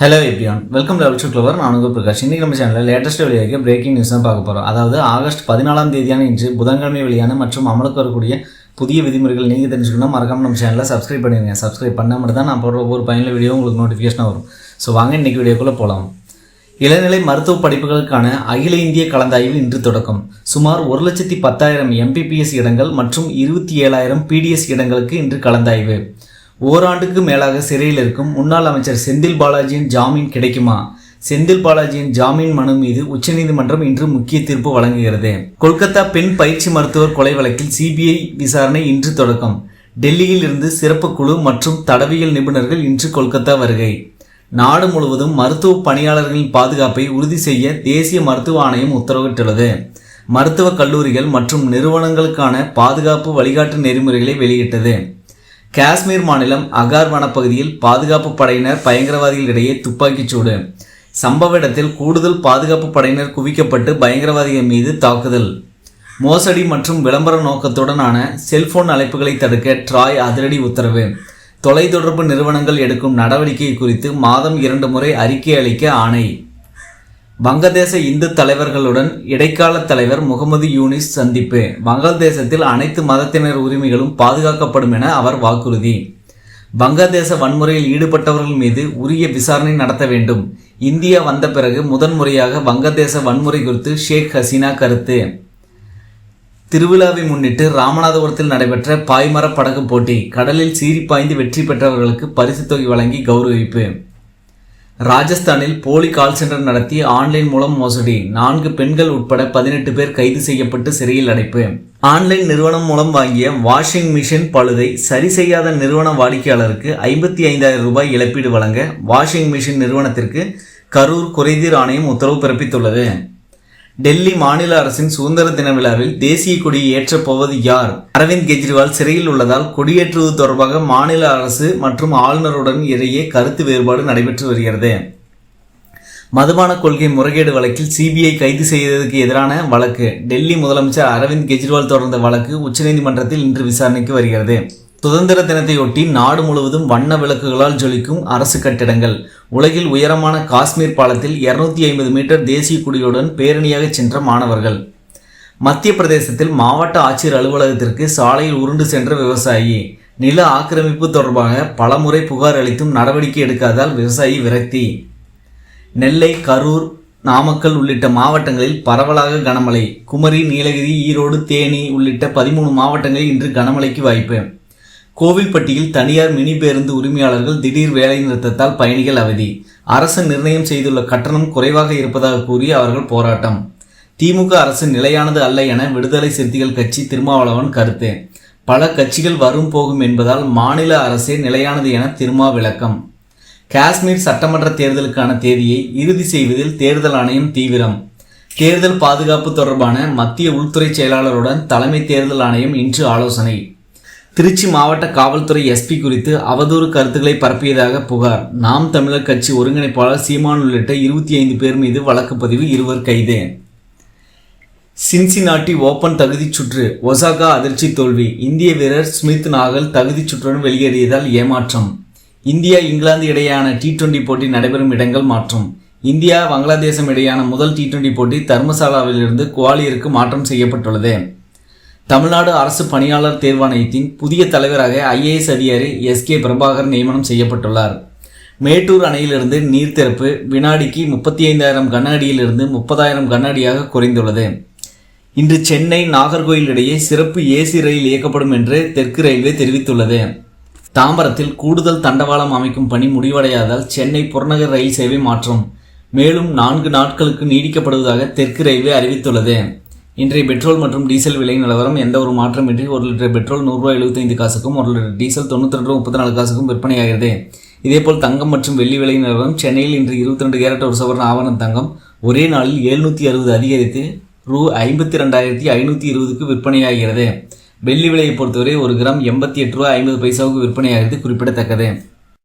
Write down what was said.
Hello everyone welcome to Altru Clover நான் உங்கள் பிரகாஷ். இன்றைக்கி நம்ம சேனலில் லேட்டஸ்ட் வெளியாக பிரேக்கிங் நியூஸ் தான் பார்க்க போகிறோம் அதாவது ஆகஸ்ட் பதினாலாம் தேதியான இன்று புதன்கிழமை வெளியான மற்றும் அமலுக்கு வரக்கூடிய புதிய விதிமுறைகள் நீங்கள் தெரிஞ்சுக்கணும் மறக்காம நம்ம சேனலில் சப்ஸ்கிரைப் பண்ணிடுங்க. சப்ஸ்கிரைப் பண்ணால் மட்டும் தான் நான் போடுற ஒவ்வொரு பயனில் வீடியோ உங்களுக்கு நோட்டிஃபிகேஷனாக வரும். ஸோ வாங்க இன்றைக்கி வீடியோக்குள்ளே போகலாம் இளநிலை மருத்துவ படிப்புகளுக்கான அகில இந்திய கலந்தாய்வு இன்று தொடக்கம். சுமார் ஒரு லட்சத்தி பத்தாயிரம் எம்பிபிஎஸ் இடங்கள் மற்றும் இருபத்தி ஏழாயிரம் பிடிஎஸ் இடங்களுக்கு இன்று கலந்தாய்வு. ஓராண்டுக்கு மேலாக சிறையில் இருக்கும் முன்னாள் அமைச்சர் செந்தில் பாலாஜியின் ஜாமீன் கிடைக்குமா? செந்தில் பாலாஜியின் ஜாமீன் மனு மீது உச்சநீதிமன்றம் இன்று முக்கிய தீர்ப்பு வழங்குகிறது. கொல்கத்தா பெண் பயிற்சி மருத்துவர் கொலை வழக்கில் சிபிஐ விசாரணை இன்று தொடக்கம். டெல்லியில் இருந்து சிறப்பு குழு மற்றும் தடவியல் நிபுணர்கள் இன்று கொல்கத்தா வருகை. நாடு முழுவதும் மருத்துவ பணியாளர்களின் பாதுகாப்பை உறுதி செய்ய தேசிய மருத்துவ ஆணையம் உத்தரவிட்டுள்ளது. மருத்துவக் கல்லூரிகள் மற்றும் நிறுவனங்களுக்கான பாதுகாப்பு வழிகாட்டு நெறிமுறைகளை வெளியிட்டது. காஷ்மீர் மாநிலம் அகார் வனப்பகுதியில் பாதுகாப்பு படையினர் பயங்கரவாதிகளிடையே துப்பாக்கிச் சூடு. சம்பவ இடத்தில் கூடுதல் பாதுகாப்பு படையினர் குவிக்கப்பட்டு பயங்கரவாதிகள் மீது தாக்குதல். மோசடி மற்றும் விளம்பர நோக்கத்துடனான செல்போன் அழைப்புகளை தடுக்க ட்ராய் அதிரடி உத்தரவு. தொலைத்தொடர்பு நிறுவனங்கள் எடுக்கும் நடவடிக்கை குறித்து மாதம் இரண்டு முறை அறிக்கை அளிக்க ஆணை. வங்கதேச இந்து தலைவர்களுடன் இடைக்கால தலைவர் முகமது யூனிஸ் சந்திப்பு. வங்கதேசத்தில் அனைத்து மதத்தினர் உரிமைகளும் பாதுகாக்கப்படும் என அவர் வாக்குறுதி. வங்கதேச வன்முறையில் ஈடுபட்டவர்கள் மீது உரிய விசாரணை நடத்த வேண்டும். இந்தியா வந்த பிறகு முதன்முறையாக வங்கதேச வன்முறை குறித்து ஷேக் ஹசீனா கருத்து. திருவிழாவை முன்னிட்டு ராமநாதபுரத்தில் நடைபெற்ற பாய்மர படகு போட்டி கடலில் சீறி பாய்ந்து வெற்றி பெற்றவர்களுக்கு பரிசுத் தொகை வழங்கி கௌரவிப்பு. ராஜஸ்தானில் போலி கால் சென்டர் நடத்தி ஆன்லைன் மூலம் மோசடி. நான்கு பெண்கள் உட்பட பதினெட்டு பேர் கைது செய்யப்பட்டு சிறையில் அடைப்பு. ஆன்லைன் நிறுவனம் மூலம் வாங்கிய வாஷிங் மிஷின் பழுதை சரி செய்யாத நிறுவன வாடிக்கையாளருக்கு ஐம்பத்தி ஐந்தாயிரம் ரூபாய் இழப்பீடு வழங்க வாஷிங் மிஷின் நிறுவனத்திற்கு கரூர் குறைதீர் ஆணையம் உத்தரவு பிறப்பித்துள்ளது. டெல்லி மாநில அரசின் சுதந்திர தின விழாவில் தேசிய கொடியை ஏற்றப் போவது யார்? அரவிந்த் கெஜ்ரிவால் சிறையில் உள்ளதால் கொடியேற்றுவது தொடர்பாக மாநில அரசு மற்றும் ஆளுநருடன் இடையே கருத்து வேறுபாடு நடைபெற்று வருகிறது. மதுபான கொள்கை முறைகேடு வழக்கில் சிபிஐ கைது செய்ததற்கு எதிரான வழக்கு. டெல்லி முதலமைச்சர் அரவிந்த் கெஜ்ரிவால் தொடர்ந்த வழக்கு உச்சநீதிமன்றத்தில் இன்று விசாரணைக்கு வருகிறது. சுதந்திர தினத்தையொட்டி நாடு முழுவதும் வண்ண விளக்குகளால் ஜொலிக்கும் அரசு கட்டிடங்கள். உலகில் உயரமான காஷ்மீர் பாலத்தில் இருநூத்தி ஐம்பது மீட்டர் தேசிய கொடியுடன் பேரணியாக சென்ற மாணவர்கள். மத்திய பிரதேசத்தில் மாவட்ட ஆட்சியர் அலுவலகத்திற்கு சாலையில் உருண்டு சென்ற விவசாயி. நில ஆக்கிரமிப்பு தொடர்பாக பலமுறை புகார் அளித்தும் நடவடிக்கை எடுக்காதால் விவசாயி விரக்தி. நெல்லை கரூர் நாமக்கல் உள்ளிட்ட மாவட்டங்களில் பரவலாக கனமழை. குமரி நீலகிரி ஈரோடு தேனி உள்ளிட்ட பதிமூணு மாவட்டங்களில் இன்று கனமழைக்கு வாய்ப்பு. கோவில்பட்டியில் தனியார் மினி பேருந்து உரிமையாளர்கள் திடீர் வேலை நிறுத்தத்தால் பயணிகள் அவதி. அரசு நிர்ணயம் செய்துள்ள கட்டணம் குறைவாக இருப்பதாக கூறி அவர்கள் போராட்டம். திமுக அரசு நிலையானது அல்ல என விடுதலை சிறுத்தைகள் கட்சி திருமாவளவன் கருத்து. பல கட்சிகள் வரும் போகும் என்பதால் மாநில அரசே நிலையானது என திருமா விளக்கம். காஷ்மீர் சட்டமன்ற தேர்தலுக்கான தேதியை இறுதி செய்வதில் தேர்தல் ஆணையம் தீவிரம். தேர்தல் பாதுகாப்பு தொடர்பான மத்திய உள்துறை செயலாளருடன் தலைமை தேர்தல் ஆணையம் இன்று ஆலோசனை. திருச்சி மாவட்ட காவல்துறை எஸ்பி குறித்து அவதூறு கருத்துக்களை பரப்பியதாக புகார். நாம் தமிழர் கட்சி ஒருங்கிணைப்பாளர் சீமான் உள்ளிட்ட இருபத்தி ஐந்து பேர் மீது வழக்கு பதிவு இருவர் கைது. சின்சினாட்டி ஓபன் தகுதிச் சுற்று ஒசாகா அதிர்ச்சி தோல்வி இந்திய வீரர் ஸ்மித் நாகல் தகுதிச் சுற்றுடன் வெளியேறியதால் ஏமாற்றம். இந்தியா இங்கிலாந்து இடையேயான டி டுவெண்டி போட்டி நடைபெறும் இடங்கள் மாற்றம். இந்தியா வங்களாதேசம் இடையேயான முதல் டி டுவெண்டி போட்டி தர்மசாலாவிலிருந்து குவாலியருக்கு மாற்றம் செய்யப்பட்டுள்ளது. தமிழ்நாடு அரசு பணியாளர் தேர்வாணையத்தின் புதிய தலைவராக ஐஏஎஸ் அதிகாரி எஸ் கே பிரபாகர் நியமனம் செய்யப்பட்டுள்ளார். மேட்டூர் அணையிலிருந்து நீர் திறப்பு வினாடிக்கு முப்பத்தி ஐந்தாயிரம் கன அடியிலிருந்து முப்பதாயிரம் கன அடியாக குறைந்துள்ளது. இன்று சென்னை நாகர்கோயில் இடையே சிறப்பு ஏசி ரயில் இயக்கப்படும் என்று தெற்கு ரயில்வே தெரிவித்துள்ளது. தாம்பரத்தில் கூடுதல் தண்டவாளம் அமைக்கும் பணி முடிவடையாதால் சென்னை புறநகர் ரயில் சேவை மாற்றம் மேலும் நான்கு நாட்களுக்கு நீடிக்கப்படுவதாக தெற்கு ரயில்வே அறிவித்துள்ளது. இன்றைய பெட்ரோல் மற்றும் டீசல் விலை நிலவரம் எந்த ஒரு மாற்றமின்றி ஒரு லிட்டர் பெட்ரோல் நூறுரூவா எழுபத்தைந்து காசுக்கும் ஒரு லிட்டர் டீசல் தொண்ணூற்றி ரெண்டு முப்பத்தி நாலு காசுக்கும் விற்பனையாகிறது. இதேபோல் தங்கம் மற்றும் வெள்ளி விலை நிலவரம் சென்னையில் இன்று இருபத்தி ரெண்டு கேரட் ஒரு சவரன் ஆவண தங்கம் ஒரே நாளில் எழுநூற்றி அறுபது அதிகரித்து ரூ ஐம்பத்தி ரெண்டாயிரத்தி ஐநூற்றி இருபதுக்கு விற்பனையாகிறது. வெள்ளி விலையை பொறுத்தவரை ஒரு கிராம் எண்பத்தி எட்டு ரூபா ஐம்பது பைசாவுக்கு விற்பனையாகிறது குறிப்பிடத்தக்கது.